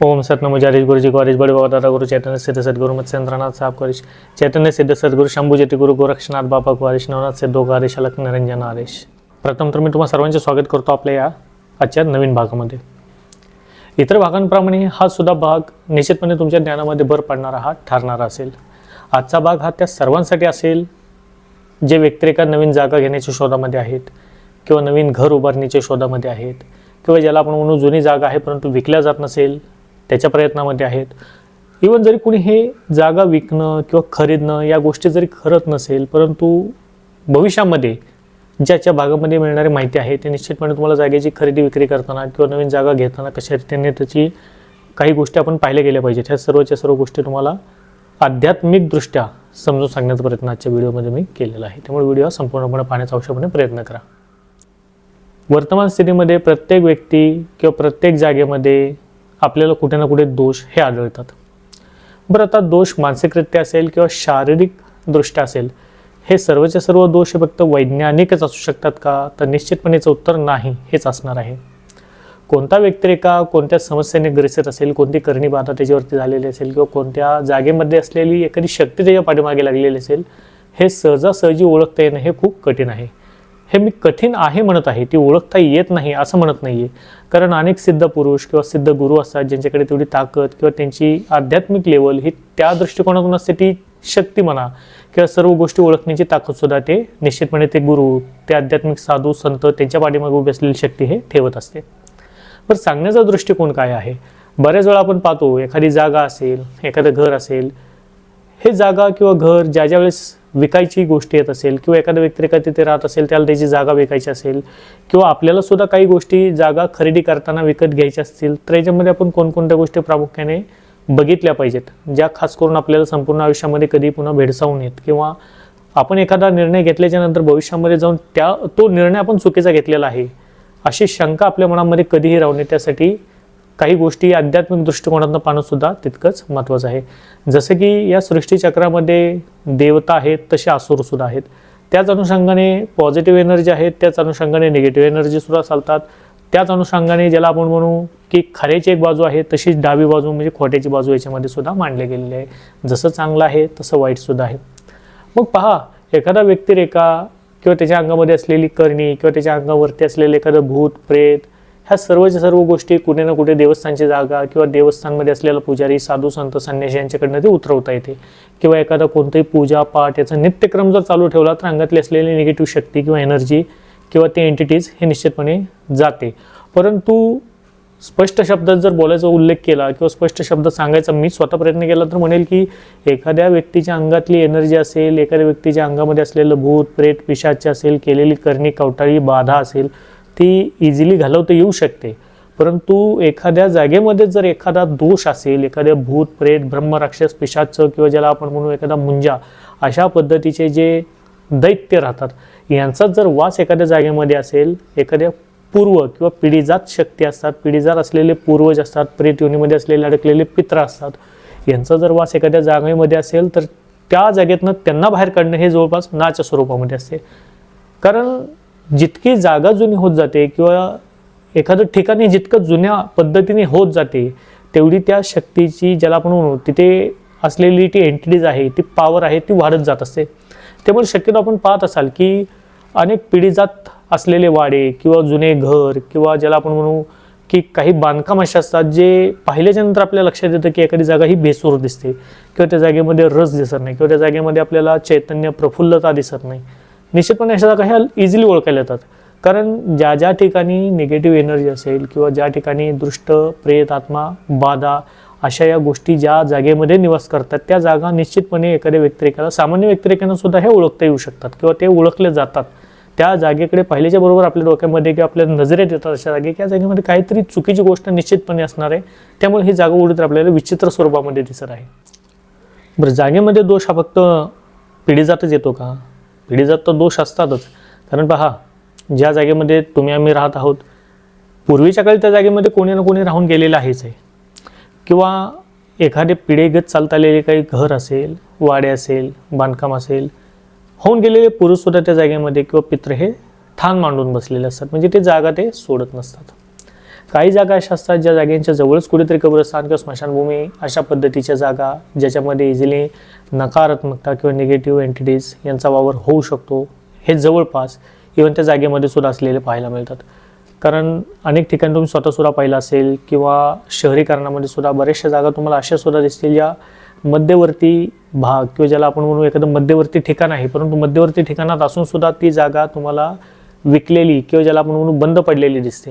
ओम सतनमो जारीश गुरुजी गौरीश बड़े बाबा दादा गुरु चैतन्य सिद्ध सदगुरु मत चंद्रनाथ साहब गौरीश चैतन्य सिद्ध सद्गुरु शंभू जती गुरु गोरक्षनाथ बाबा कुवारीश नवनाथ सिद्धो गारीश अलक निरंजन आरेश प्रथम तर मी तुम्हाला सर्वांचे स्वागत करतो आपल्या या आजच्या नवीन भागामध्ये. इतर भागांप्रमाणे हा सुद्धा भाग निश्चितपणे तुमच्या ज्ञानामध्ये भर पडणारा हा ठरणारा असेल. आजचा भाग हा त्या सर्वांसाठी असेल जे व्यक्तिरेखा नवीन जागा घेण्याच्या शोधामध्ये आहेत किंवा नवीन घर उभारण्याच्या शोधामध्ये आहेत किंवा ज्याला आपण म्हणू जुनी जागा आहे परंतु विकल्या जात नसेल त्याच्या प्रयत्नामध्ये आहेत. इवन जरी कुणी हे जागा विकणं किंवा खरीदणं या गोष्टी जरी करत नसेल परंतु भविष्यामध्ये ज्याच्या भागामध्ये मिळणारी माहिती आहे ते निश्चितपणे तुम्हाला जागेची खरेदी विक्री करताना किंवा नवीन जागा घेताना कशा रीतीने त्याची काही गोष्टी आपण पाहिल्या गेल्या पाहिजेत. ह्या सर्वच्या सर्व गोष्टी तुम्हाला आध्यात्मिकदृष्ट्या समजून सांगण्याचा प्रयत्न आजच्या व्हिडिओमध्ये मी केलेला आहे. त्यामुळे व्हिडिओ संपूर्णपणे पाहण्याचा आवश्यकपणे प्रयत्न करा. वर्तमान स्थितीमध्ये प्रत्येक व्यक्ती किंवा प्रत्येक जागेमध्ये आपल्याला कुठे ना कुठे दोष हे आढळतात. बरं आता दोष मानसिकरित्या असेल किंवा शारीरिक दृष्ट्या असेल हे सर्वचे सर्व दोष हे फक्त वैज्ञानिकच असू शकतात का? तर निश्चितपणेचं उत्तर नाही हेच असणार आहे. कोणता व्यक्तिरेखा कोणत्या समस्येने ग्रसित असेल कोणती करणी बाधा त्याच्यावरती झालेली असेल किंवा कोणत्या जागेमध्ये असलेली एखादी शक्ती त्याच्या पाठीमागे लागलेली असेल हे सहजासहजी ओळखता येणं हे खूप कठीण आहे. हे मी कठीण आहे म्हणत आहे ती ओळखता येत नाही असं म्हणत नाही आहे कारण अनेक सिद्ध पुरुष किंवा सिद्ध गुरु असतात ज्यांच्याकडे तेवढी ताकद किंवा त्यांची आध्यात्मिक लेवल ही त्या दृष्टिकोनातून असते ती शक्ती म्हणा किंवा सर्व गोष्टी ओळखण्याची ताकदसुद्धा ते निश्चितपणे ते गुरु ते आध्यात्मिक साधू संत त्यांच्या पाठीमागे उभी असलेली शक्ती हे ठेवत असते. पण सांगण्याचा दृष्टिकोन काय आहे? बऱ्याच वेळा आपण पाहतो एखादी जागा असेल एखादं घर असेल हे जागा किंवा घर ज्या ज्या वेळेस विकायची गोष्ट येत असेल किंवा एखाद्या व्यक्तिरेखा तिथे राहत असेल त्याला त्याची जागा विकायची असेल किंवा आपल्याला सुद्धा काही गोष्टी जागा खरेदी करताना विकत घ्यायच्या असतील तर याच्यामध्ये आपण कोणकोणत्या गोष्टी प्रामुख्याने बघितल्या पाहिजेत ज्या खास करून आपल्याला संपूर्ण आयुष्यामध्ये कधी पुन्हा भेडसावू नयेत किंवा आपण एखादा निर्णय घेतल्याच्या नंतर भविष्यामध्ये जाऊन त्या तो निर्णय आपण चुकीचा घेतलेला आहे अशी शंका आपल्या मनामध्ये कधीही राहू नये त्यासाठी काही गोष्टी आध्यात्मिक दृष्टिकोनातून पाहणं सुद्धा तितकंच महत्त्वाचं आहे. जसं की या सृष्टीचक्रामध्ये देवता आहेत तसे असुर सुद्धा आहेत. त्याच अनुषंगाने पॉझिटिव्ह एनर्जी आहेत त्याच अनुषंगाने निगेटिव्ह एनर्जीसुद्धा चालतात. त्याच अनुषंगाने ज्याला आपण म्हणू की खऱ्याची एक बाजू आहे तशीच डावी बाजू म्हणजे खोट्याची बाजू याच्यामध्ये सुद्धा मांडली गेलेली आहे. जसं चांगलं आहे तसं वाईटसुद्धा आहे. मग पहा एखादा व्यक्तिरेखा किंवा त्याच्या अंगामध्ये असलेली करणी किंवा त्याच्या अंगावरती असलेलं एखादं भूत प्रेत ह्या सर्वच्या सर्व गोष्टी कुठे ना कुठे देवस्थानची जागा किंवा देवस्थानमध्ये असलेला पुजारी साधू संत संन्यासी यांच्याकडनं ते उतरवता येते. किंवा एखादा कोणताही पूजा पाठ याचा नित्यक्रम जर चालू ठेवला तर अंगातली असलेली निगेटिव्ह शक्ती किंवा एनर्जी किंवा ते एंटिटीज हे निश्चितपणे जाते. परंतु स्पष्ट शब्दात जर बोलायचा उल्लेख केला किंवा स्पष्ट शब्द सांगायचा मी स्वतः प्रयत्न केला तर म्हणेल की एखाद्या व्यक्तीच्या अंगातली एनर्जी असेल एखाद्या व्यक्तीच्या अंगामध्ये असलेलं भूत प्रेत पिशाच असेल केलेली करणी कवटाळी बाधा असेल ती इझिली घालवता येऊ शकते. परंतु एखाद्या जागेमध्ये जर एखादा दोष असेल एखाद्या भूत प्रेत ब्रह्मराक्षस पिशाचं किंवा ज्याला आपण म्हणू एखादा मुंजा अशा पद्धतीचे जे दैत्य राहतात यांचा जर वास एखाद्या जागेमध्ये असेल एखाद्या पूर्व किंवा पिढीजात शक्ती असतात पिढीजात असलेले पूर्वज असतात प्रेत योनीमध्ये असलेले अडकलेले पित्र असतात यांचा जर वास एखाद्या जागेमध्ये असेल तर त्या जागेतनं त्यांना बाहेर काढणं हे जवळपास नाच स्वरूपामध्ये असते. कारण जितकी जागा जुनी होत जाते किंवा एखादं ठिकाणी जितकं जुन्या पद्धतीने होत जाते तेवढी त्या शक्तीची ज्याला आपण म्हणू तिथे असलेली ती एंटिटीज आहे ती पॉवर आहे ती वाढत जात असते. त्यामुळे शक्यतो आपण पाहत असाल की अनेक पिढीजात असलेले वाडे किंवा जुने घर किंवा ज्याला आपण म्हणू की काही बांधकाम असे असतात जे पाहिल्याच्या नंतर आपल्या लक्षात येतं की एखादी जागा ही बेसूर दिसते किंवा त्या जागेमध्ये रस दिसत नाही किंवा त्या जागेमध्ये आपल्याला चैतन्य प्रफुल्लता दिसत नाही. निश्चितपणे अशा जागा ह्या इझिली ओळखायला येतात. कारण ज्या ज्या ठिकाणी निगेटिव्ह एनर्जी असेल किंवा ज्या ठिकाणी दृष्ट प्रेत आत्मा बाधा अशा या गोष्टी ज्या जागेमध्ये निवास करतात त्या जागा निश्चितपणे एखाद्या व्यक्तिरेखाला सामान्य व्यक्तिरेखांना सुद्धा हे ओळखता येऊ शकतात किंवा ते ओळखले जातात. त्या जागेकडे पाहिल्याच्या बरोबर आपल्या डोक्यामध्ये किंवा आपल्या नजरेत येतात अशा जागे की या जागेमध्ये काहीतरी चुकीची गोष्ट निश्चितपणे असणार आहे. त्यामुळे ही जागा उडीत आपल्याला विचित्र स्वरूपामध्ये दिसत आहे. बरं जागेमध्ये दोष हा फक्त पिढीजातच येतो का? पिढीजात तर दोष असतातच. कारण पहा ज्या जागेमध्ये तुम्ही आम्ही राहत आहोत पूर्वीच्या काळी त्या जागेमध्ये कोणी ना कोणी राहून गेलेलं आहेच आहे. किंवा एखादे पिढीगत चालत आलेले काही घर असेल वाडे असेल बांधकाम असेल होऊन गेलेले पुरुषसुद्धा त्या जागेमध्ये किंवा पित्र हे ठाण मांडून बसलेले असतात. म्हणजे ते जागा ते सोडत नसतात. काही जागा अशा असतात ज्या जागेंच्या जवळच कुठेतरी कब्रस्थान किंवा स्मशानभूमी अशा पद्धतीच्या जागा ज्याच्यामध्ये इझिली नकारात्मकता किंवा निगेटिव्ह एंटिटीज यांचा वावर होऊ शकतो हे जवळपास इव्हन त्या जागेमध्ये सुद्धा असलेले पाहायला मिळतात. कारण अनेक ठिकाणी तुम्ही स्वतः सुद्धा पाहिलं असेल किंवा शहरीकरणामध्ये सुद्धा बऱ्याचशा जागा तुम्हाला अशा सुद्धा दिसतील ज्या मध्यवर्ती भाग किंवा ज्याला आपण म्हणू एखादं मध्यवर्ती ठिकाण आहे परंतु मध्यवर्ती ठिकाणात असून सुद्धा ती जागा तुम्हाला विकलेली किंवा ज्याला आपण म्हणू बंद पडलेली दिसते.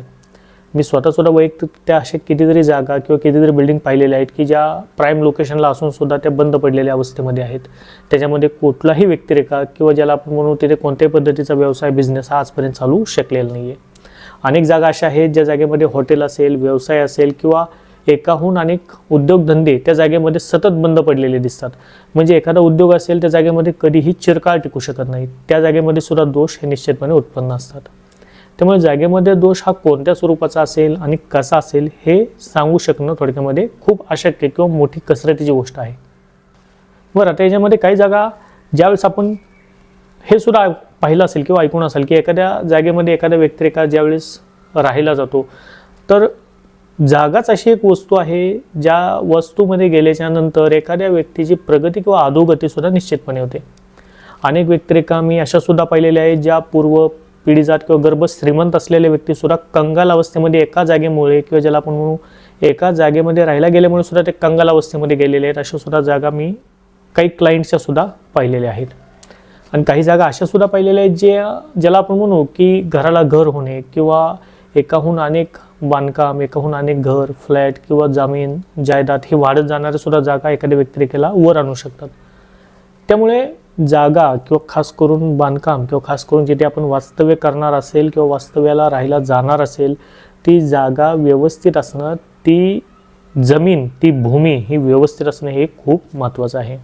मी स्वतः सुद्धा वैयक्तिक त्या अशा कितीतरी जागा किंवा कितीतरी बिल्डिंग पाहिलेल्या आहेत की ज्या प्राईम लोकेशनला असून सुद्धा त्या बंद पडलेल्या अवस्थेमध्ये आहेत. त्याच्यामध्ये कुठलाही व्यक्तिरेखा किंवा ज्याला आपण म्हणू तिथे कोणत्याही पद्धतीचा व्यवसाय बिझनेस हा आजपर्यंत चालू शकलेला नाही आहे अनेक जागा अशा आहेत ज्या जागेमध्ये हॉटेल असेल व्यवसाय असेल किंवा एकाहून अनेक उद्योगधंदे त्या जागेमध्ये सतत बंद पडलेले दिसतात. म्हणजे एखादा उद्योग असेल त्या जागेमध्ये कधीही चिरकाळ टिकू शकत नाही. त्या जागेमध्ये सुद्धा दोष हे निश्चितपणे उत्पन्न असतात. त्यामुळे जागेमध्ये दोष हा कोणत्या स्वरूपाचा असेल आणि कसा असेल हे सांगू शकणं थोडक्यामध्ये खूप अशक्य किंवा मोठी कसरतीची गोष्ट आहे. बरं आता याच्यामध्ये काही जागा ज्यावेळेस आपण हे सुद्धा पाहिलं असेल किंवा ऐकून असेल की एखाद्या जागेमध्ये एखाद्या व्यक्तिरेखा ज्यावेळेस राहिला जातो तर जागाच अशी एक वस्तू आहे ज्या वस्तूमध्ये गेल्याच्यानंतर एखाद्या व्यक्तीची प्रगती किंवा अधोगतीसुद्धा निश्चितपणे होते. अनेक व्यक्तिरेखा मी अशा सुद्धा पाहिलेल्या आहेत ज्या पूर्व पिढीजात किंवा गर्भ श्रीमंत असलेले व्यक्तीसुद्धा कंगाल अवस्थेमध्ये एका जागेमुळे किंवा ज्याला आपण म्हणू एका जागेमध्ये राहायला गेल्यामुळे सुद्धा ते कंगाल अवस्थेमध्ये गेलेले आहेत अशा सुद्धा जागा मी काही क्लायंटच्या सुद्धा पाहिलेल्या आहेत. आणि काही जागा अशा सुद्धा पाहिलेल्या आहेत जे ज्याला आपण म्हणू की घराला घर होणे किंवा एकाहून अनेक बांधकाम एकाहून अनेक घर फ्लॅट किंवा जमीन जायदाद हे वाढत जाणाऱ्या सुद्धा जागा एखाद्या व्यक्तिरेखेला वर आणू शकतात. त्यामुळे जागा किंवा खास करून बांधकाम किंवा खास करून जिथे आपण वास्तव्य करणार असेल किंवा वास्तव्याला राहायला जाणार असेल ती जागा व्यवस्थित असणं ती जमीन ती भूमी ही व्यवस्थित असणं हे खूप महत्त्वाचं आहे.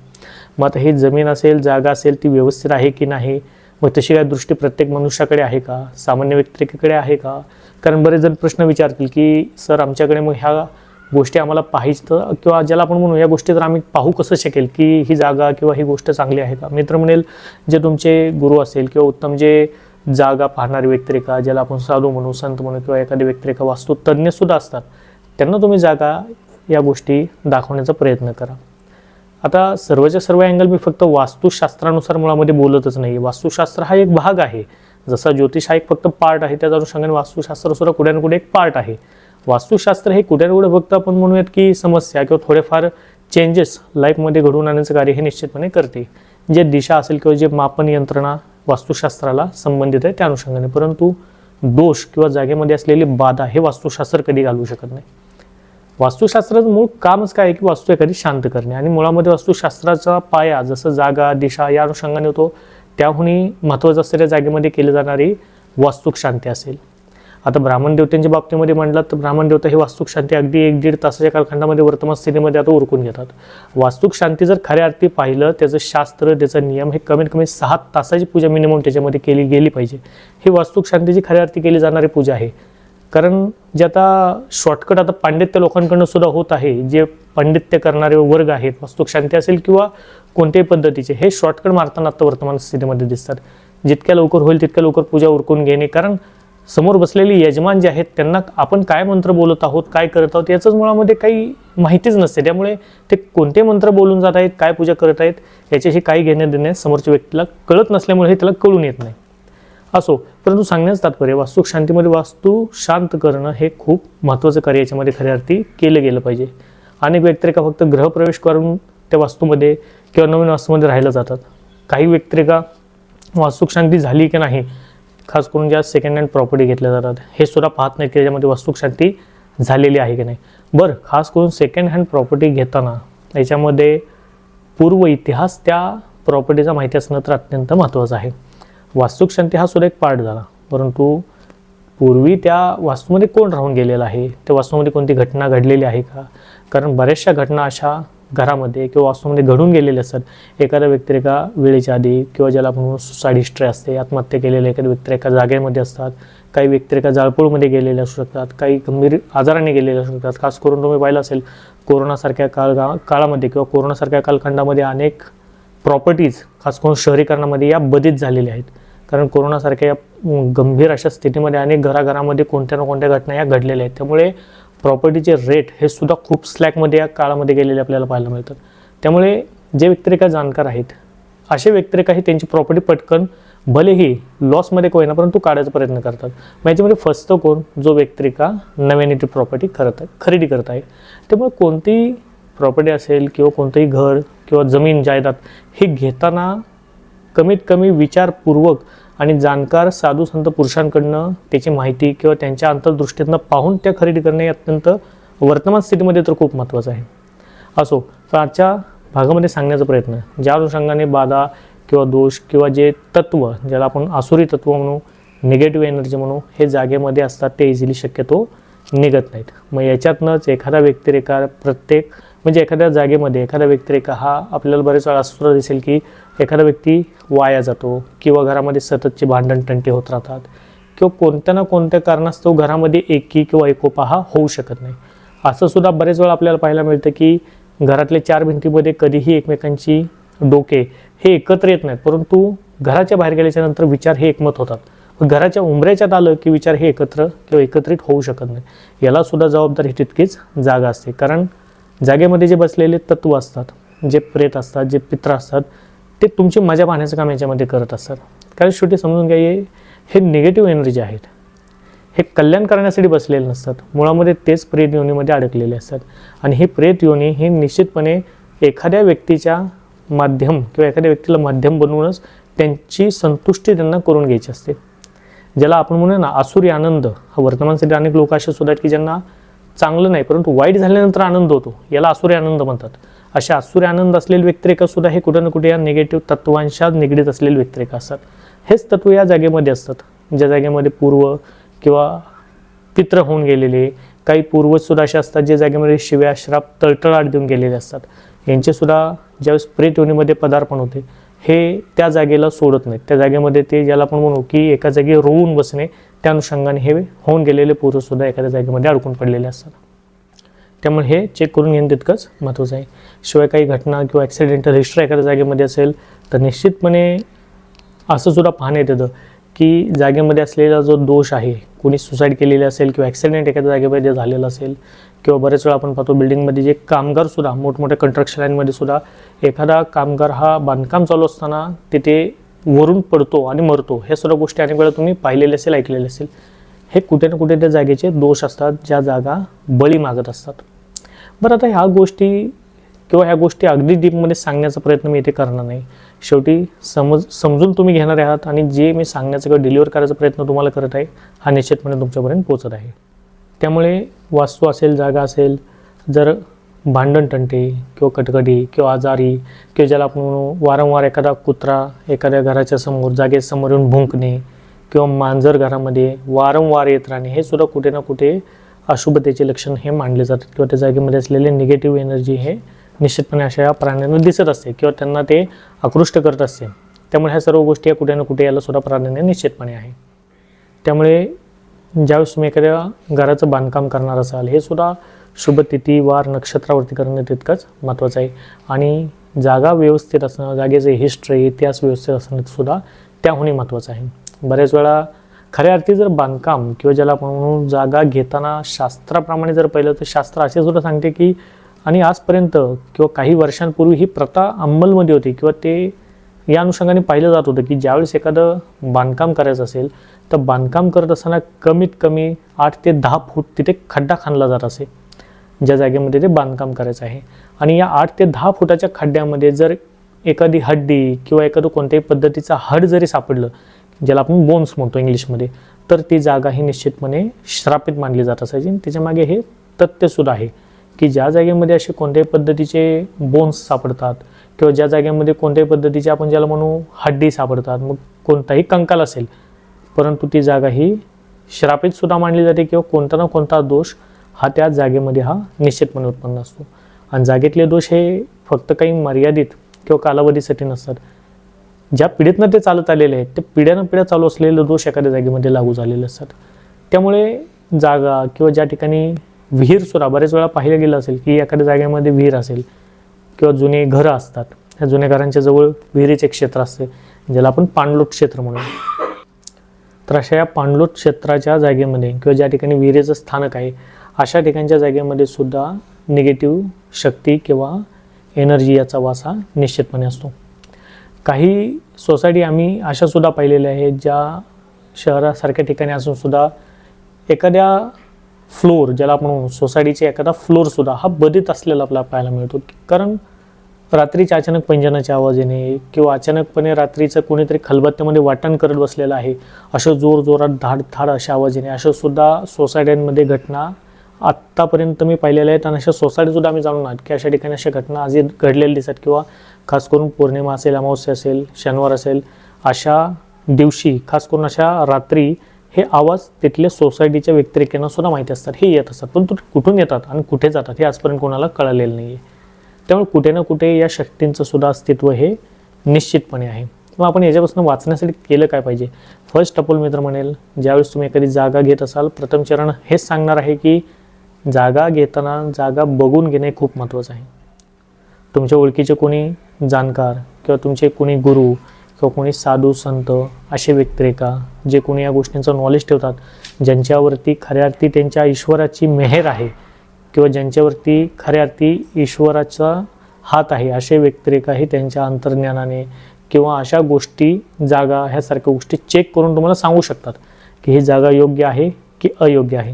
मग आता ही जमीन असेल जागा असेल ती व्यवस्थित आहे की नाही? मग तशी काय दृष्टी प्रत्येक मनुष्याकडे आहे का? सामान्य व्यक्तिरेखेकडे आहे का? कारण बरेच जण प्रश्न विचारतील की सर आमच्याकडे मग ह्या गोष्टी आम्हाला पाहिजे किंवा ज्याला आपण म्हणू या गोष्टी तर आम्ही पाहू कसं शकेल की ही जागा किंवा ही गोष्ट चांगली आहे का? मित्र म्हणेल जे तुमचे गुरु असेल किंवा उत्तम जे जागा पाहणारी व्यक्तिरेखा ज्याला आपण साधू म्हणू संत म्हणू किंवा एखादी व्यक्तिरेखा वास्तू तज्ज्ञसुद्धा असतात त्यांना तुम्ही जागा या गोष्टी दाखवण्याचा प्रयत्न करा. आता सर्वच्या सर्व अँगल मी फक्त वास्तुशास्त्रानुसार मुळामध्ये बोलतच नाही. वास्तुशास्त्र हा एक भाग आहे. जसा ज्योतिष हा एक फक्त पार्ट आहे त्याच अनुषंगाने वास्तुशास्त्र सुद्धा कुठे ना कुठे एक पार्ट आहे. वास्तुशास्त्र हे कुठे ना कुठे फक्त आपण म्हणूयात की समस्या किंवा थोडेफार चेंजेस लाईफमध्ये घडवून आणण्याचं कार्य हे निश्चितपणे करते. जे दिशा असेल किंवा जे मापन यंत्रणा वास्तुशास्त्राला संबंधित आहे त्या अनुषंगाने. परंतु दोष किंवा जागेमध्ये असलेली बाधा हे वास्तुशास्त्र कधी घालवू शकत नाही. वास्तुशास्त्राचं मूळ कामच काय आहे की वास्तू एखादी शांत करणे. आणि मुळामध्ये वास्तुशास्त्राचा पाया जसं जागा दिशा या अनुषंगाने होतो त्याहूनही महत्त्वाचं असलेल्या जागेमध्ये केली जाणारी वास्तुक शांती असेल. आता ब्राह्मण देवतेंच्या बाबतीमध्ये म्हटलं तर ब्राह्मण देवता ही वास्तुक शांती अगदी एक दीड तासाच्या कालखंडामध्ये वर्तमान स्थितीमध्ये आता उरकून घेतात. वास्तुक शांती जर खऱ्या अर्थी पाहिलं त्याचं शास्त्र त्याचा नियम हे कमीत कमी सहा तासाची पूजा मिनिमम त्याच्यामध्ये केली गेली पाहिजे. ही वास्तुक शांतीची खऱ्या अर्थी केली जाणारी पूजा आहे. कारण जे आता शॉर्टकट आता पांडित्य लोकांकडनं सुद्धा होत आहे जे पांडित्य करणारे वर्ग आहेत वास्तुक शांती असेल किंवा कोणत्याही पद्धतीचे हे शॉर्टकट मारताना आता वर्तमान स्थितीमध्ये दिसतात. जितक्या लवकर होईल तितक्या लवकर पूजा उरकून घेणे. कारण समोर बसलेले यजमान जे आहेत त्यांना आपण काय मंत्र बोलत आहोत काय करत आहोत याचंच मुळामध्ये काही माहितीच नसते. त्यामुळे ते कोणते मंत्र बोलून जात आहेत काय पूजा करत आहेत याच्याशी काही घेणे देणे समोरच्या व्यक्तीला कळत नसल्यामुळे हे त्याला कळून येत नाही. असो परंतु सांगण्याचं तात्पर्य वास्तू शांतीमध्ये वास्तू शांत करणं हे खूप महत्त्वाचं कार्य याच्यामध्ये खऱ्या अर्थी केलं गेलं पाहिजे. अनेक व्यक्तिरेखा फक्त ग्रहप्रवेश करून त्या वास्तूमध्ये किंवा नवीन वास्तूमध्ये राहिल्या जातात. काही व्यक्तिरेखा वास्तूक शांती झाली की नाही खास करून ज्या सेकंड हँड प्रॉपर्टी घेतल्या जातात हे सुद्धा पाहत नाही की त्याच्यामध्ये वास्तूक झालेली आहे की नाही. बरं खास करून सेकंड हँड प्रॉपर्टी घेताना याच्यामध्ये पूर्व इतिहास त्या प्रॉपर्टीचा माहिती असणं तर अत्यंत महत्त्वाचं आहे. वास्तुक शांती हा सुद्धा एक पार्ट झाला परंतु पूर्वी त्या वास्तूमध्ये कोण राहून गेलेलं आहे? त्या वास्तूमध्ये कोणती घटना घडलेली आहे का? कारण बऱ्याचशा घटना अशा घरामध्ये किंवा वास्तूमध्ये घडून गेलेले असतात. एखाद्या व्यक्तिरेखा वेळेच्या आधी किंवा ज्याला आपण सुसाईड हिस्ट्री असते आत्महत्या केलेल्या एखाद्या व्यक्तिरेखा जागेमध्ये असतात. काही व्यक्तिरेखा जाळपोळमध्ये गेलेल्या असू शकतात काही गंभीर आजाराने गेलेले असू शकतात. खास करून तुम्ही पाहिलं असेल कोरोनासारख्या काळ काळामध्ये किंवा कोरोनासारख्या कालखंडामध्ये अनेक प्रॉपर्टीज खास करून शहरीकरणामध्ये या बदीत झालेल्या आहेत. कारण कोरोनासारख्या या गंभीर अशा स्थितीमध्ये अनेक घराघरामध्ये कोणत्या ना कोणत्या घटना या घडलेल्या आहेत. त्यामुळे प्रॉपर्टीचे रेट हे सुद्धा खूप स्लॅकमध्ये या काळामध्ये गेलेले आपल्याला पाहायला मिळतात. त्यामुळे जे व्यक्तिरेखा जाणकार आहेत असे व्यक्तिरेखाही त्यांची प्रॉपर्टी पटकन भलेही लॉसमध्ये कोयना होईना परंतु काढायचा प्रयत्न करतात. मग याच्यामध्ये फसतो कोण? जो व्यक्तिरेखा नव्याने ती प्रॉपर्टी करत आहे खरेदी करत आहे. त्यामुळे कोणतीही प्रॉपर्टी असेल किंवा कोणतंही घर किंवा जमीन जायदाद हे घेताना कमीत कमी विचारपूर्वक आणि जाणकार साधू संत पुरुषांकडनं त्याची माहिती किंवा त्यांच्या अंतर्दृष्टीतनं पाहून त्या खरेदी करणे हे अत्यंत वर्तमान स्थितीमध्ये तर खूप महत्त्वाचं आहे. असो तर आजच्या भागामध्ये सांगण्याचा प्रयत्न. ज्या अनुषंगाने बाधा किंवा दोष किंवा जे तत्व ज्याला आपण आसुरी तत्व म्हणू निगेटिव्ह एनर्जी म्हणू हे जागेमध्ये असतात ते इझिली शक्यतो निघत नाहीत. मग याच्यातनंच एखादा व्यक्तिरेखा प्रत्येक म्हणजे एखाद्या जागेमध्ये एखादा व्यक्तिरेखा हा आपल्याला बरेच वेळा असं सुद्धा दिसेल की एखादा व्यक्ती वाया जातो किंवा घरामध्ये सततचे भांडण टंटे होत राहतात. किंवा कोणत्या ना कोणत्या कारणास्तव घरामध्ये एकी किंवा एकोपा हा होऊ शकत नाही. असं सुद्धा बरेच वेळा आपल्याला पाहायला मिळतं की घरातल्या चार भिंतीमध्ये कधीही एकमेकांची डोके हे एकत्र येत नाहीत. परंतु घराच्या बाहेर गेल्याच्यानंतर विचार हे एकमत होतात. घराच्या उंबऱ्याच्यात आलं की विचार हे एकत्र किंवा एकत्रित होऊ शकत नाही. याला सुद्धा जबाबदारी तितकीच जागा असते. कारण जागेमध्ये जे बसलेले तत्व असतात जे प्रेत असतात जे पित्र असतात ते तुमची मजा पाहण्याचं काम याच्यामध्ये करत असतात. कारण शेवटी समजून घ्या हे हे निगेटिव्ह एनर्जी आहेत. हे कल्याण करण्यासाठी बसलेले नसतात. मुळामध्ये तेच प्रेत योनीमध्ये अडकलेले असतात. आणि ही प्रेत योनी ही निश्चितपणे एखाद्या व्यक्तीच्या माध्यम किंवा एखाद्या व्यक्तीला माध्यम बनवूनच त्यांची संतुष्टी त्यांना करून घ्यायची असते. ज्याला आपण म्हणूया ना आसुरी आनंद. हा वर्तमानसाठी अनेक लोक असे सुद्धा आहेत की ज्यांना चांगलं नाही परंतु वाईट झाल्यानंतर आनंद होतो. याला आसुरी आनंद म्हणतात. अशा आसुरी आनंद असलेले व्यक्तिरेखा सुद्धा हे कुठे ना कुठे या निगेटिव्ह तत्वांशा निगडीत असलेले व्यक्तिरेखा असतात. हेच तत्व या जागेमध्ये असतात. ज्या जागेमध्ये पूर्व किंवा पित्र होऊन गेलेले काही पूर्वजसुद्धा असे असतात जे जागेमध्ये शिव्या श्राप तळतळाट देऊन गेलेले असतात. यांचेसुद्धा ज्यावेळेस प्रेत योनीमध्ये पदार्पण होते हे त्या जागेला सोडत नाहीत. त्या जागेमध्ये ते ज्याला आपण म्हणू की एका जागी रोवून बसणे त्या अनुषंगाने हे होऊन गेलेले पुरुषसुद्धा एखाद्या जागेमध्ये अडकून पडलेले असतात. त्यामुळे हे चेक करून घेणं तितकंच महत्त्वाचं आहे. शिवाय काही घटना किंवा ॲक्सिडेंटल हिस्ट्री एखाद्या जागेमध्ये असेल तर निश्चितपणे असं सुद्धा पाहण्यात येतं की जागेमध्ये असलेला जो दोष आहे कोणी सुसाईड केलेले असेल किंवा ॲक्सिडेंट एखाद्या जागेमध्ये झालेला असेल किंवा बरेच वेळा आपण पाहतो बिल्डिंगमध्ये जे कामगारसुद्धा मोठमोठ्या कंट्रक्शन लाईनमध्ये सुद्धा एखादा कामगार हा बांधकाम चालू असताना तिथे वरून पडतो आणि मरतो हे सर्व गोष्टी अनेक वेळा तुम्ही पाहिलेले असेल ऐकलेले असेल. हे कुठे ना कुठे त्या जागेचे दोष असतात ज्या जागा बळी मागत असतात. बरं आता ह्या गोष्टी किंवा ह्या गोष्टी अगदी डीपमध्ये सांगण्याचा प्रयत्न मी इथे करणार नाही. शेवटी समज समजून तुम्ही घेणार आहात आणि जे मी सांगण्याचा किंवा डिलिव्हर करायचा प्रयत्न तुम्हाला करत आहे हा निश्चितपणे तुमच्यापर्यंत पोचत आहे. त्यामुळे वास्तू असेल जागा असेल जर भांडणतंटे किंवा कटकटी किंवा आजारी किंवा ज्याला आपण वारंवार एखादा कुत्रा एखाद्या घराच्या समोर जागेसमोर येऊन भुंकणे किंवा मांजर घरामध्ये वारंवार येत राहणे हे सुद्धा कुठे ना कुठे अशुभतेचे लक्षण हे मानले जातात किंवा त्या जागेमध्ये असलेले निगेटिव्ह एनर्जी हे निश्चितपणे अशा या प्राण्यांना दिसत असते किंवा त्यांना ते आकृष्ट करत असते. त्यामुळे ह्या सर्व गोष्टी या कुठे ना कुठे याला सुद्धा प्राधान्य निश्चितपणे आहे. त्यामुळे ज्यावेळेस तुम्ही एखाद्या घराचं बांधकाम करणार असाल हे सुद्धा शुभ तिथी वार नक्षत्रावरती करणं तितकंच महत्त्वाचं आहे. आणि जागा व्यवस्थित असणं जागेचे हिस्ट्री इतिहास व्यवस्थित असणं सुद्धा त्याहूनही महत्त्वाचं आहे. बऱ्याच वेळा खऱ्या अर्थी जर बांधकाम किंवा ज्याला आपण म्हणू जागा घेताना शास्त्राप्रमाणे जर पाहिलं तर शास्त्र असे सुद्धा सांगते की आणि आजपर्यंत किंवा काही वर्षांपूर्वी ही प्रथा अंमलमध्ये होती किंवा ते या अनुषंगाने पाहिलं जात होतं की ज्यावेळेस एखादं बांधकाम करायचं असेल तर बांधकाम करत असताना कमीत कमी आठ ते दहा फूट तिथे खड्डा खाणला जात असे. ज्या जागेमध्ये ते बांधकाम करायचं आहे. आणि या आठ ते दहा फुटाच्या खड्ड्यामध्ये जर एखादी हड्डी किंवा एखादं कोणत्याही पद्धतीचा हड जरी सापडलं ज्याला आपण बोन्स म्हणतो इंग्लिशमध्ये तर ती जागा ही निश्चितपणे श्रापित मानली जात असायची. आणि त्याच्यामागे हे तथ्यसुद्धा आहे की ज्या जागेमध्ये असे कोणत्याही पद्धतीचे बोन्स सापडतात किंवा ज्या जागेमध्ये कोणत्याही पद्धतीचे आपण ज्याला म्हणू हड्डी सापडतात मग कोणताही कंकाल असेल परंतु ती जागा ही श्रापितसुद्धा मानली जाते किंवा कोणता ना कोणता दोष हा त्या जागेमध्ये हा निश्चितपणे उत्पन्न असतो. आणि जागेतले दोष हे फक्त काही मर्यादित किंवा कालावधीसाठी नसतात. ज्या पिढीतनं ते चालत आलेले आहेत ते पिढ्यानं पिढ्या चालू असलेले दोष एखाद्या जागेमध्ये लागू झालेले असतात. त्यामुळे जागा किंवा ज्या ठिकाणी विहीर सुद्धा बरेच वेळा पाहिलं गेलं असेल की एखाद्या जागेमध्ये विहीर असेल किंवा जुने घरं असतात. ह्या जुन्या घरांच्या जवळ विहिरीचे क्षेत्र असते ज्याला आपण पाणलोट क्षेत्र म्हणूया तर अशा या पाणलोट क्षेत्राच्या जागेमध्ये किंवा ज्या ठिकाणी विहिरीचं स्थानक आहे अशा ठिकाणच्या जागेमध्ये सुद्धा निगेटिव्ह शक्ती किंवा एनर्जी याचा वास हा निश्चितपणे असतो. काही सोसायटी आम्ही अशा सुद्धा पाहिलेल्या आहेत ज्या शहरासारख्या ठिकाणी असून सुद्धा एखाद्या फ्लोअर ज्याला आपण म्हणू सोसायटीचे एखादा फ्लोअरसुद्धा हा बदीत असलेला आपल्याला पाहायला मिळतो. कारण रात्रीच्या अचानक पंजनाच्या आवाज येणे किंवा अचानकपणे रात्रीचं कोणीतरी खलबत्त्यामध्ये वाटण करत बसलेलं आहे असं जोर जोरात धाड धाड असे आवाज येणे अशा सुद्धा सोसायट्यांमध्ये घटना आत्तापर्यंत मी पाहिलेल्या आहेत आणि अशा सोसायटीसुद्धा आम्ही जाणून आहोत की अशा ठिकाणी अशा घटना आजही घडलेल्या दिसतात किंवा खास करून पौर्णिमा असेल अमावस्या असेल शनिवार असेल अशा दिवशी खास करून अशा रात्री हे आवाज तिथल्या सोसायटीच्या व्यतिरेकांना सुद्धा माहिती असतात. हे येत असतात. पण कुठून येतात आणि कुठे जातात हे आजपर्यंत कोणाला कळलेलं नाही आहे त्यामुळे कुठे ना कुठे या शक्तींचं सुद्धा अस्तित्व हे निश्चितपणे आहे. मग आपण याच्यापासून वाचण्यासाठी केलं काय पाहिजे? फर्स्ट ऑफ ऑल मित्र म्हणेल ज्यावेळेस तुम्ही एखादी जागा घेत असाल प्रथम चरण हेच सांगणार आहे की जागा घेताना जागा बघून घेणे खूप महत्त्वाचं आहे. तुमच्या ओळखीचे कोणी जाणकार किंवा तुमचे कोणी गुरु किंवा कोणी साधू संत असे व्यक्तिरेखा जे कोणी या गोष्टींचं नॉलेज ठेवतात ज्यांच्यावरती खऱ्या अर्थी त्यांच्या ईश्वराची मेहर आहे किंवा ज्यांच्यावरती खऱ्या अर्थी ईश्वराचा हात आहे असे व्यक्तिरेखाही त्यांच्या अंतर्ज्ञानाने किंवा अशा गोष्टी जागा ह्यासारख्या गोष्टी चेक करून तुम्हाला सांगू शकतात की ही जागा योग्य आहे की अयोग्य आहे.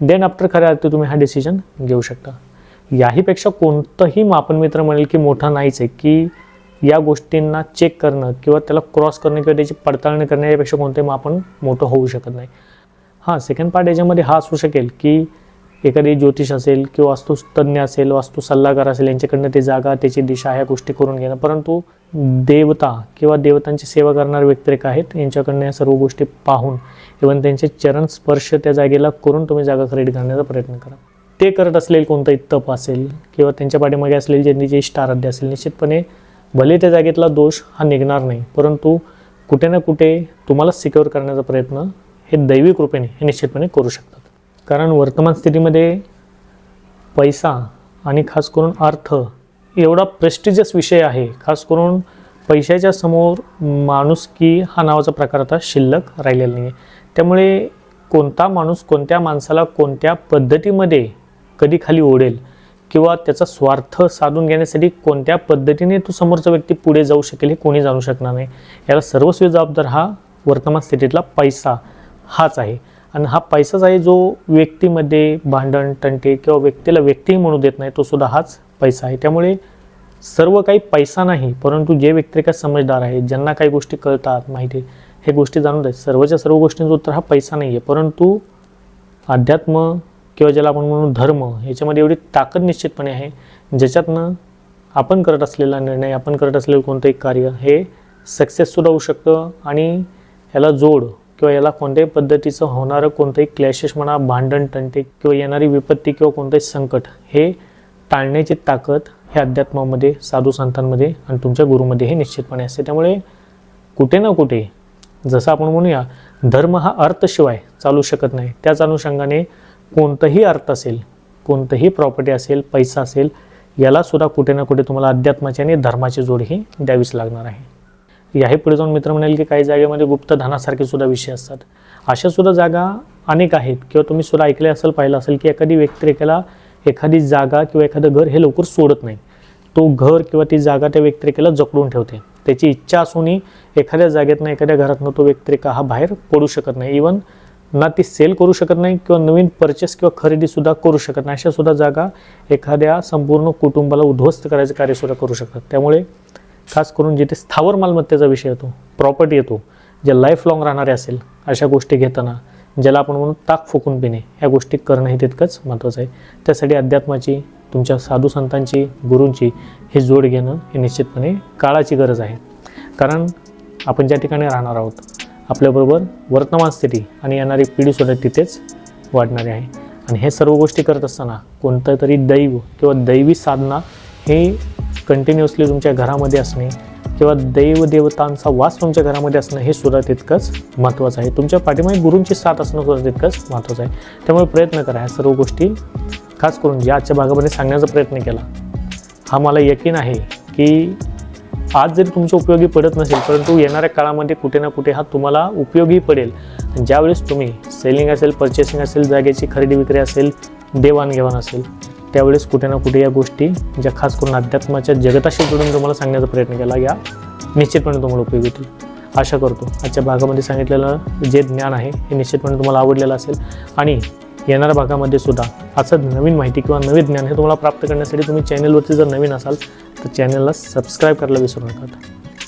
देन आफ्टर खऱ्या अर्थी तुम्ही हा डिसिजन घेऊ शकता. याहीपेक्षा कोणतंही मापन मित्र म्हणेल की मोठा नाहीच आहे की या गोष्टींना चेक करणं किंवा त्याला क्रॉस करणं किंवा त्याची पडताळणी करणं यापेक्षा कोणतंही मापन मोठं होऊ शकत नाही. हां सेकंड पार्ट याच्यामध्ये हा असू शकेल की एखादी ज्योतिष असेल किंवा वास्तुतज्ञ असेल वास्तू सल्लागार असेल यांच्याकडनं ते जागा त्याची दिशा ह्या गोष्टी करून घेणं. परंतु देवता किंवा देवतांची सेवा करणारे व्यक्तिरेखा आहेत यांच्याकडनं या सर्व गोष्टी पाहून इव्हन त्यांचे चरण स्पर्श त्या जागेला करून तुम्ही जागा खरेदी करण्याचा प्रयत्न करा. ते करत असलेले कोणतंही तप असेल किंवा त्यांच्या पाठीमागे असलेले ज्यांनी जे इष्टाराध्य असेल निश्चितपणे भले त्या जागेतला दोष हा निघणार नाही परंतु कुठे ना कुठे तुम्हाला सिक्युअर करण्याचा प्रयत्न हे दैवी कृपेने हे निश्चितपणे करू शकतात. कारण वर्तमान स्थितीमध्ये पैसा आणि खास करून अर्थ एवढा प्रेस्टिजियस विषय आहे. खास करून पैशाच्या समोर माणुसकी हा नावाचा प्रकार आता शिल्लक राहिलेला नाही आहे त्यामुळे कोणता माणूस कोणत्या माणसाला कोणत्या पद्धतीमध्ये कधी खाली ओढेल किंवा त्याचा स्वार्थ साधून घेण्यासाठी कोणत्या पद्धतीने तो समोरचा व्यक्ती पुढे जाऊ शकेल हे कोणी जाणू शकणार नाही. याला सर्वस्वी जबाबदार हा वर्तमान स्थितीतला पैसा हाच आहे. आणि हा पैसाच आहे जो व्यक्तीमध्ये भांडण तंटे किंवा व्यक्तीला व्यक्ती म्हणू देत नाही तो सुद्धा हाच पैसा आहे. त्यामुळे सर्व काही पैसा नाही परंतु जे व्यक्ती काय समजदार आहेत ज्यांना काही गोष्टी कळतात माहिती हे गोष्टी जाणून आहेत सर्वच्या सर्व गोष्टींचं उत्तर हा पैसा नाही आहे. परंतु अध्यात्म किंवा ज्याला आपण म्हणू धर्म ह्याच्यामध्ये एवढी ताकद निश्चितपणे आहे ज्याच्यातनं आपण करत असलेला निर्णय आपण करत असलेलं कोणतंही कार्य हे सक्सेससुद्धा होऊ शकतं आणि याला जोड किंवा याला कोणत्याही पद्धतीचं होणारं कोणतंही क्लॅशेस म्हणा भांडण तंटे किंवा येणारी विपत्ती किंवा कोणतंही संकट हे टाळण्याची ताकद हे अध्यात्मामध्ये साधू संतांमध्ये आणि तुमच्या गुरुमध्ये हे निश्चितपणे असते. त्यामुळे कुठे ना कुठे जसं आपण म्हणूया धर्म हा अर्थशिवाय चालू शकत नाही. त्याच अनुषंगाने कोणतंही अर्थ असेल कोणतंही प्रॉपर्टी असेल पैसा असेल यालासुद्धा कुठे ना कुठे तुम्हाला अध्यात्माची आणि धर्माची जोड ही द्यावीच लागणार आहे. याही पुढे जाऊन मित्र म्हणाल की काही जागेमध्ये गुप्त धनासारखे सुद्धा विषय असतात. अशा सुद्धा जागा अनेक आहेत किंवा तुम्ही सुद्धा ऐकले असेल पाहिलं असेल की एखादी व्यक्तिरेखेला एखादी जागा किंवा एखादं घर हे लवकर सोडत नाही. तो घर किंवा ती जागा त्या व्यक्तिरेखेला जकडून ठेवते. त्याची इच्छा असूनही एखाद्या जागेतनं एखाद्या घरातनं तो व्यक्तिरेखा हा बाहेर पडू शकत नाही. इवन ना ती सेल करू शकत नाही किंवा नवीन परचेस किंवा खरेदीसुद्धा करू शकत नाही. अशा सुद्धा जागा एखाद्या संपूर्ण कुटुंबाला उद्ध्वस्त करायचं कार्यसुद्धा करू शकतात. त्यामुळे खास करून जिथे स्थावर मालमत्तेचा विषय येतो प्रॉपर्टी येतो जे लाईफ लॉंग राहणारे असेल अशा गोष्टी घेताना ज्याला आपण म्हणून ताक फुकून पिणे ह्या गोष्टी करणं हे तितकंच महत्त्वाचं आहे. त्यासाठी अध्यात्माची तुमच्या साधू संतांची गुरूंची हे जोड घेणं हे निश्चितपणे काळाची गरज आहे. कारण आपण ज्या ठिकाणी राहणार आहोत आपल्याबरोबर वर्तमान स्थिती आणि येणारी पिढीसुद्धा तिथेच वाढणारी आहे. आणि हे सर्व गोष्टी करत असताना कोणतं तरी दैव किंवा दैवी साधना हे कंटिन्युअसली तुमच्या घरामध्ये असणे किंवा दैव देवतांचा वास तुमच्या घरामध्ये असणं हे सुद्धा तितकंच महत्त्वाचं आहे. तुमच्या पाठीमागे गुरूंची साथ असणं सुद्धा तितकंच महत्त्वाचं आहे. त्यामुळे प्रयत्न करा ह्या सर्व गोष्टी खास करून या आजच्या भागामध्ये सांगण्याचा प्रयत्न केला. हा मला यकीन आहे की आज जरी तुमच्या उपयोगी पडत नसेल परंतु येणाऱ्या काळामध्ये कुठे ना कुठे हा तुम्हाला उपयोगी पडेल. ज्यावेळेस तुम्ही सेलिंग असेल परचेसिंग असेल जागेची खरेदी विक्री असेल देवाणघेवाण असेल त्यावेळेस कुठे ना कुठे या गोष्टी ज्या खास करून अध्यात्माच्या जगताशी जोडून तुम्हाला सांगण्याचा प्रयत्न केला या निश्चितपणे तुम्हाला उपयोग होतील आशा करतो आजच्या भागामध्ये सांगितलेलं जे ज्ञान आहे हे निश्चितपणे तुम्हाला आवडलेलं असेल. आणि येणाऱ्या भागामध्ये सुद्धा असं नवीन माहिती किंवा नवीन ज्ञान हे तुम्हाला प्राप्त करण्यासाठी तुम्ही चॅनलवरती जर नवीन असाल तर चॅनलला सबस्क्राईब करायला विसरू नका.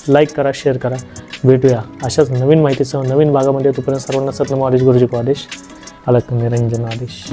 लाईक करा शेअर करा. भेटूया अशाच नवीन माहितीसह नवीन भागामध्ये. तोपर्यंत सर्वांना सत्यम आदेश गुरुजी आदेश अलग निरंजन आदेश.